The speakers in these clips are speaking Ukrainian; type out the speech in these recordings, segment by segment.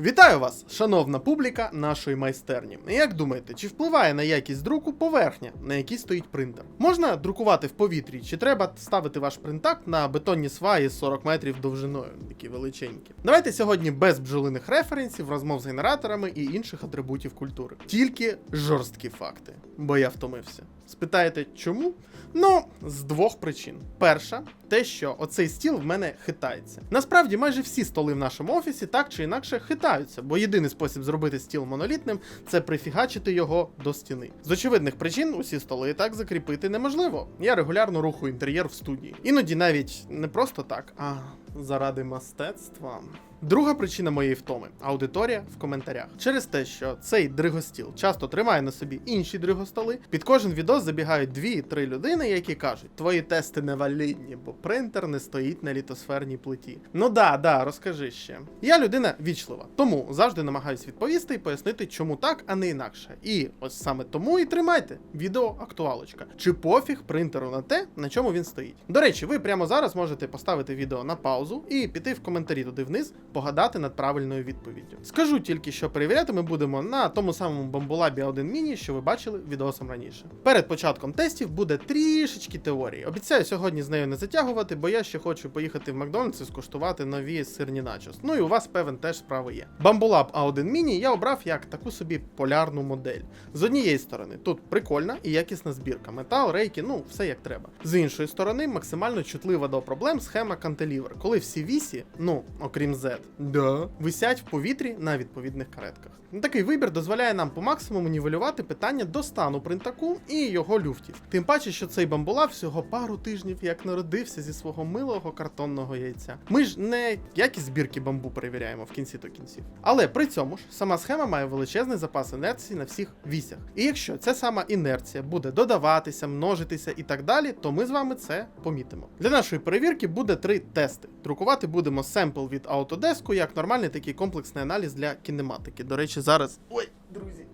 Вітаю вас, шановна публіка нашої майстерні. Як думаєте, чи впливає на якість друку поверхня, на якій стоїть принтер? Можна друкувати в повітрі, чи треба ставити ваш принтак на бетонні сваї 40 метрів довжиною, такі величенькі? Давайте сьогодні без бджолиних референсів, розмов з генераторами і інших атрибутів культури. Тільки жорсткі факти, бо я втомився. Спитаєте, чому? Ну, з двох причин. Перша, те, що оцей стіл в мене хитається. Насправді, майже всі столи в нашому офісі так чи інакше хитаються, бо єдиний спосіб зробити стіл монолітним це прифігачити його до стіни. З очевидних причин усі столи так закріпити неможливо. Я регулярно рухаю інтер'єр в студії. Іноді навіть не просто так, а заради мистецтва. Друга причина моєї втоми аудиторія в коментарях. Через те, що цей дригостіл часто тримає на собі інші дригостоли, під кожен відос забігають дві-три людини, які кажуть: твої тести невалідні, бо принтер не стоїть на літосферній плиті. Ну да, да, розкажи ще. Я людина вічлива, тому завжди намагаюсь відповісти і пояснити, чому так, а не інакше. І ось саме тому і тримайте відео актуалочка. Чи пофіг принтеру на те, на чому він стоїть. До речі, ви прямо зараз можете поставити відео на паузу і піти в коментарі туди вниз, погадати над правильною відповіддю. Скажу тільки, що перевіряти ми будемо на тому самому бамбулабі 1 міні, що ви бачили відеосом раніше. Перед початком тестів буде трішечки теорії. Обіцяю сьогодні з нею не затягувати, бо я ще хочу поїхати в Макдональдс і скуштувати нові сирні начос. Ну і у вас певен теж справи є. Bambulab A1 Mini я обрав як таку собі полярну модель. З однієї сторони, тут прикольна і якісна збірка, метал, рейки, ну все як треба. З іншої сторони, максимально чутлива до проблем схема Cantilever, коли всі вісі, ну окрім Z, да, висять в повітрі на відповідних каретках. Ну, Такий вибір дозволяє нам по максимуму нівелювати питання до стану принтаку і його люфтів. Тим паче, що цей бамбула всього пару тижнів як народився зі свого милого картонного яйця. Ми ж не якість збірки бамбу перевіряємо в кінці до кінців. Але при цьому ж сама схема має величезний запас інерції на всіх вісях. І якщо ця сама інерція буде додаватися, множитися і так далі, то ми з вами це помітимо. Для нашої перевірки буде три тести. Друкувати будемо семпл від Autodesk, як нормальний такий комплексний аналіз для кінематики. До речі, зараз. Ой, друзі.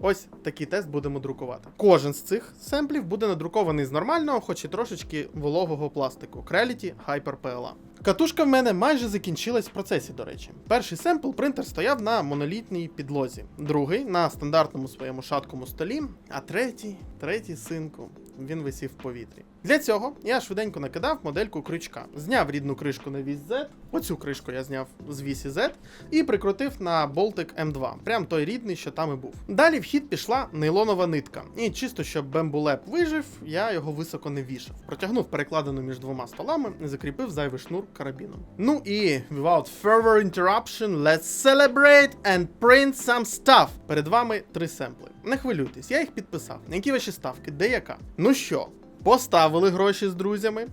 Ось такий тест будемо друкувати. Кожен з цих семплів буде надрукований з нормального, хоч і трошечки вологого пластику Creality Hyper PLA. Катушка в мене майже закінчилась в процесі, до речі. Перший семпл принтер стояв на монолітній підлозі, другий на стандартному своєму шаткому столі, а третій, третій синку, він висів в повітрі. Для цього я швиденько накидав модельку крючка, зняв рідну кришку на вісь Z, оцю кришку я зняв з вісі Z і прикрутив на болтик М2, прям той рідний, що там і був. Далі в хід пішла нейлонова нитка. І чисто щоб бембулеп вижив, я його високо не вішав. Протягнув перекладину між двома столами і закріпив зайвий шнур карабіном. Ну і without further interruption, let's celebrate and print some stuff. Перед вами три семпли. Не хвилюйтесь, я їх підписав. Які ваші ставки? Де яка? Ну що, поставили гроші з друзями?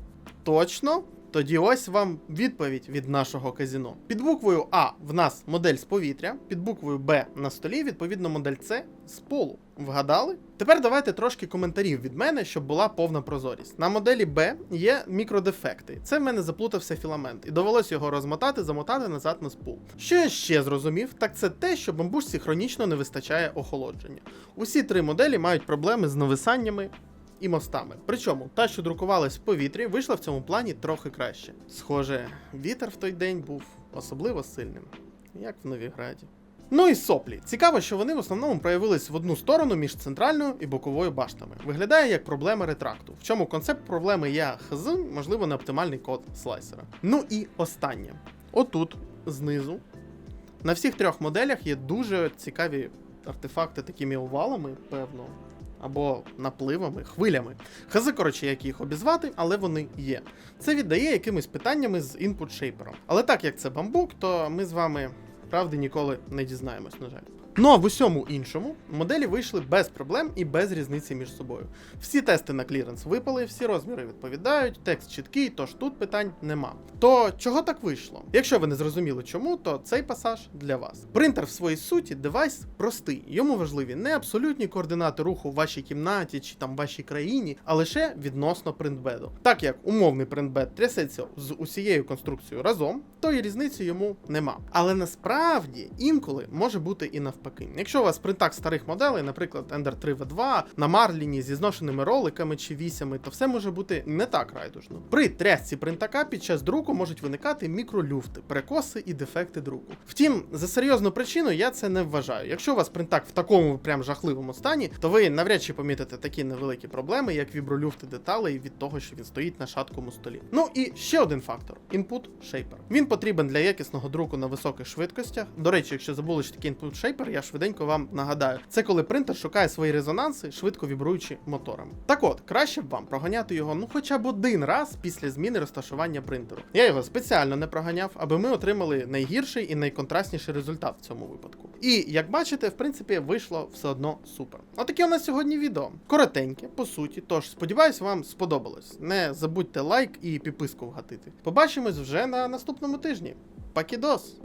Точно? Тоді ось вам відповідь від нашого казіно. Під буквою А в нас модель з повітря, під буквою Б на столі, відповідно, модель С з полу. Вгадали? Тепер давайте трошки коментарів від мене, щоб була повна прозорість. На моделі Б є мікродефекти. Це в мене заплутався філамент, і довелось його розмотати, замотати назад на спул. Що я ще зрозумів, так це те, що бамбушці хронічно не вистачає охолодження. Усі три моделі мають проблеми з нависаннями і мостами. Причому та, що друкувалась в повітрі, вийшла в цьому плані трохи краще. Схоже, вітер в той день був особливо сильним, як в Новіграді. Ну і соплі. Цікаво, що вони в основному проявились в одну сторону між центральною і боковою баштами. Виглядає як проблема ретракту, в чому концепт проблеми я хз, можливо, не оптимальний код слайсера. Ну і останнє. Отут, знизу, на всіх трьох моделях є дуже цікаві артефакти такими овалами, певно. Або напливами, хвилями. Хази, коротше, як їх обізвати, але вони є. Це віддає якимись питаннями з інпут шейпером. Але так як це бамбук, то ми з вами правди ніколи не дізнаємось, на жаль. Ну а в усьому іншому моделі вийшли без проблем і без різниці між собою. Всі тести на кліренс випали, всі розміри відповідають, текст чіткий, тож тут питань нема. То чого так вийшло? Якщо ви не зрозуміли чому, то цей пасаж для вас. Принтер в своїй суті девайс простий. Йому важливі не абсолютні координати руху в вашій кімнаті чи там вашій країні, а лише відносно принтбеду. Так як умовний принтбед трясеться з усією конструкцією разом, то і різниці йому нема. Але насправді інколи може бути і навпаки. Навпаки. Якщо у вас принтак старих моделей, наприклад, Ender 3 V2, на Марліні зі зношеними роликами чи вісями, то все може бути не так райдужно. При трясці принтака під час друку можуть виникати мікролюфти, перекоси і дефекти друку. Втім, за серйозну причину я це не вважаю. Якщо у вас принтак в такому прям жахливому стані, то ви навряд чи помітите такі невеликі проблеми, як вібролюфти деталей від того, що він стоїть на шаткому столі. Ну і ще один фактор: input shaper. Він потрібен для якісного друку на високих швидкостях. До речі, якщо забули, що таке input shaper, я швиденько вам нагадаю. Це коли принтер шукає свої резонанси, швидко вібруючи моторами. Так от, краще б вам проганяти його ну хоча б один раз після зміни розташування принтеру. Я його спеціально не проганяв, аби ми отримали найгірший і найконтрастніший результат в цьому випадку. І як бачите, в принципі, вийшло все одно супер. Отаке у нас сьогодні відео. Коротеньке, по суті. Тож сподіваюсь, вам сподобалось. Не забудьте лайк і підписку вгатити. Побачимось вже на наступному тижні. Пакідос!